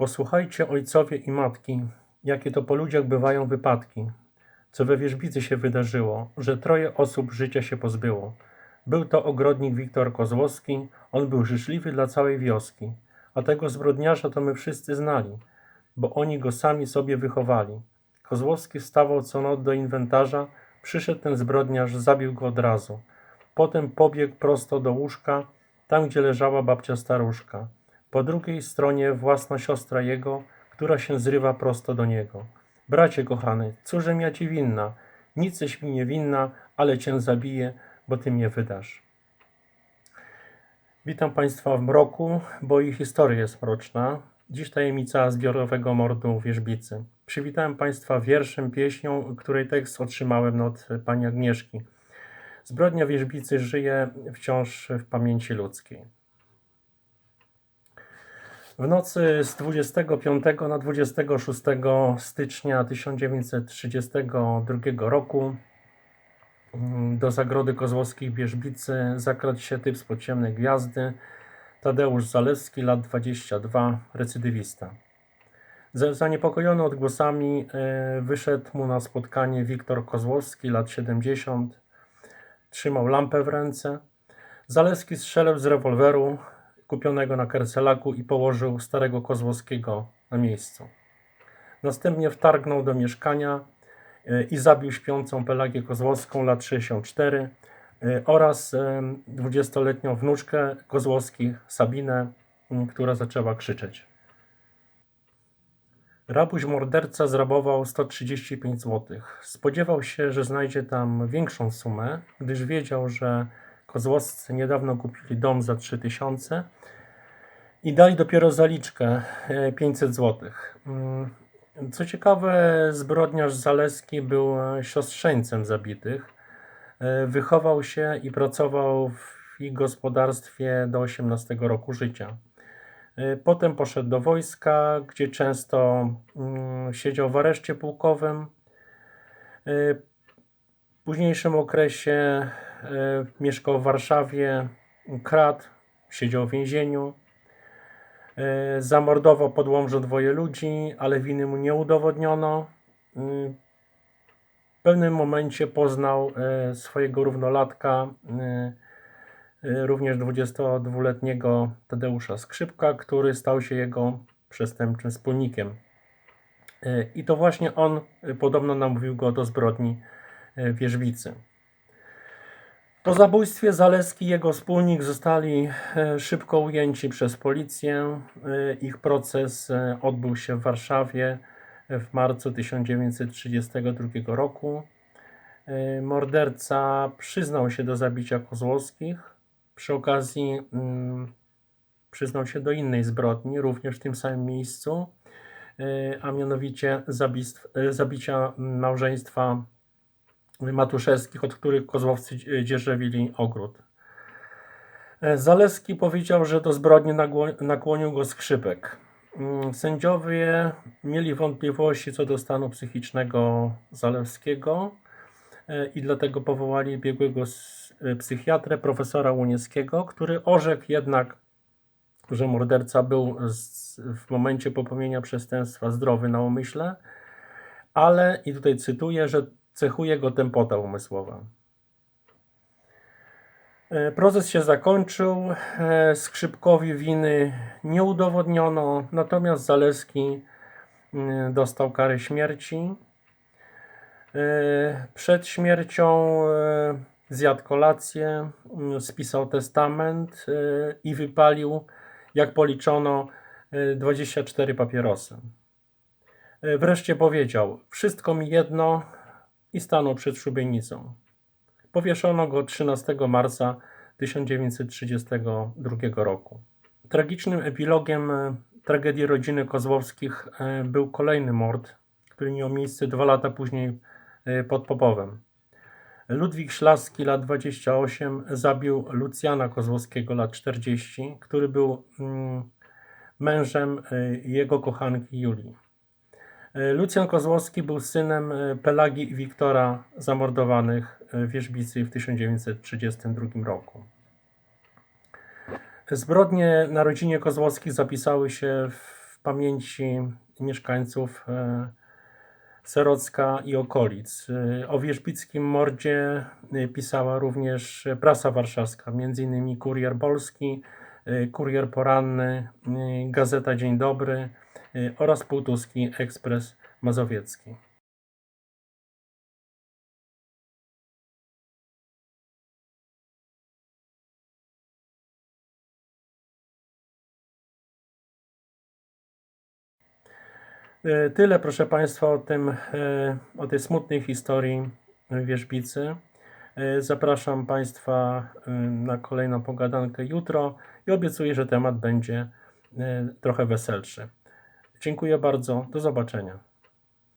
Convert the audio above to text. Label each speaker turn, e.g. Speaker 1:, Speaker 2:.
Speaker 1: Posłuchajcie, ojcowie i matki, jakie to po ludziach bywają wypadki. Co we wierzbicy się wydarzyło, że troje osób życia się pozbyło. Był to ogrodnik Wiktor Kozłowski, on był życzliwy dla całej wioski. A tego zbrodniarza to my wszyscy znali, bo oni go sami sobie wychowali. Kozłowski wstawał co noc do inwentarza, przyszedł ten zbrodniarz, zabił go od razu. Potem pobiegł prosto do łóżka, tam gdzie leżała babcia staruszka. Po drugiej stronie własna siostra jego, która się zrywa prosto do niego. Bracie kochany, cóżem ja ci winna? Niceś mi nie winna, ale cię zabiję, bo ty mnie wydasz. Witam Państwa w mroku, bo i historia jest mroczna. Dziś tajemnica zbiorowego mordu Wierzbicy. Przywitałem Państwa wierszem, pieśnią, której tekst otrzymałem od pani Agnieszki. Zbrodnia Wierzbicy żyje wciąż w pamięci ludzkiej. W nocy z 25 na 26 stycznia 1932 roku mm, do zagrody Kozłowskiej w Wierzbicy zakradł się typ z ciemnej gwiazdy Tadeusz Zalewski, lat 22, recydywista. Za- Zaniepokojony odgłosami e, wyszedł mu na spotkanie Wiktor Kozłowski, lat 70. Trzymał lampę w ręce. Zalewski strzelał z rewolweru kupionego na Kercelaku i położył starego Kozłowskiego na miejscu. Następnie wtargnął do mieszkania e, i zabił śpiącą Pelagię Kozłowską, lat 64 e, oraz e, 20-letnią wnuczkę Kozłowskich, Sabinę, która zaczęła krzyczeć. Rabuś morderca zrabował 135 zł. Spodziewał się, że znajdzie tam większą sumę, gdyż wiedział, że Kozłowscy niedawno kupili dom za 3000 i dali dopiero zaliczkę e, 500 zł. Mm, Co ciekawe, zbrodniarz Zaleski był e, siostrzeńcem zabitych. E, Wychował się i pracował w ich gospodarstwie do 18 roku życia. E, Potem poszedł do wojska, gdzie często mm, siedział w areszcie pułkowym. E, W późniejszym okresie e, mieszkał w Warszawie, kradł, siedział w więzieniu. E, Zamordował pod Łomżą dwoje ludzi, ale winy mu nie udowodniono. Mm, W pewnym momencie poznał e, swojego równolatka, e, e, również 22-letniego Tadeusza Skrzypka, który stał się jego przestępczym wspólnikiem. E, I to właśnie on e, podobno namówił go do zbrodni e, Wierzbicy. Po zabójstwie Zaleski i jego wspólnik zostali e, szybko ujęci przez policję. E, Ich proces e, odbył się w Warszawie w marcu 1932 roku. Morderca przyznał się do zabicia Kozłowskich. Przy okazji mm, przyznał się do innej zbrodni, również w tym samym miejscu, a mianowicie zabicia małżeństwa Matuszewskich, od których kozłowcy dzie- dzierżawili ogród. E, Zaleski powiedział, że do zbrodni nakłonił go skrzypek. Mm, Sędziowie mieli wątpliwości co do stanu psychicznego Zalewskiego e, i dlatego powołali biegłego e, psychiatrę, profesora Łunieckiego, który orzekł jednak, że morderca był w momencie popełnienia przestępstwa zdrowy na umyśle, ale, i tutaj cytuję, że cechuje go tempota umysłowa. E, Proces się zakończył. e, Skrzypkowi winy nie udowodniono, natomiast Zaleski mm, dostał karę śmierci. E, Przed śmiercią e, zjadł kolację, mm, spisał testament e, i wypalił, jak policzono, e, 24 papierosy. E, Wreszcie powiedział: Wszystko mi jedno i stanął przed szubienicą. Powieszono go 13 marca 1932 roku. Tragicznym epilogiem e, tragedii rodziny Kozłowskich e, był kolejny mord, który miał miejsce dwa lata później e, pod Popowem. Ludwik Ślaski, lat 28, zabił Lucjana Kozłowskiego, lat 40, który był mm, mężem jego kochanki Julii. E, Lucjan Kozłowski był synem e, Pelagi i Wiktora zamordowanych e, w Wierzbicy w 1932 roku. Zbrodnie na rodzinie Kozłowskich zapisały się w pamięci mieszkańców Serocka i okolic. O wierzbickim mordzie pisała również prasa warszawska, m.in. Kurier Polski, Kurier Poranny, Gazeta Dzień Dobry oraz Półtuski Ekspres Mazowiecki. E, Tyle, proszę Państwa, o, tym, e, o tej smutnej historii Wierzbicy. Zapraszam Państwa na kolejną pogadankę jutro i obiecuję, że temat będzie trochę weselszy. Dziękuję bardzo. Do zobaczenia.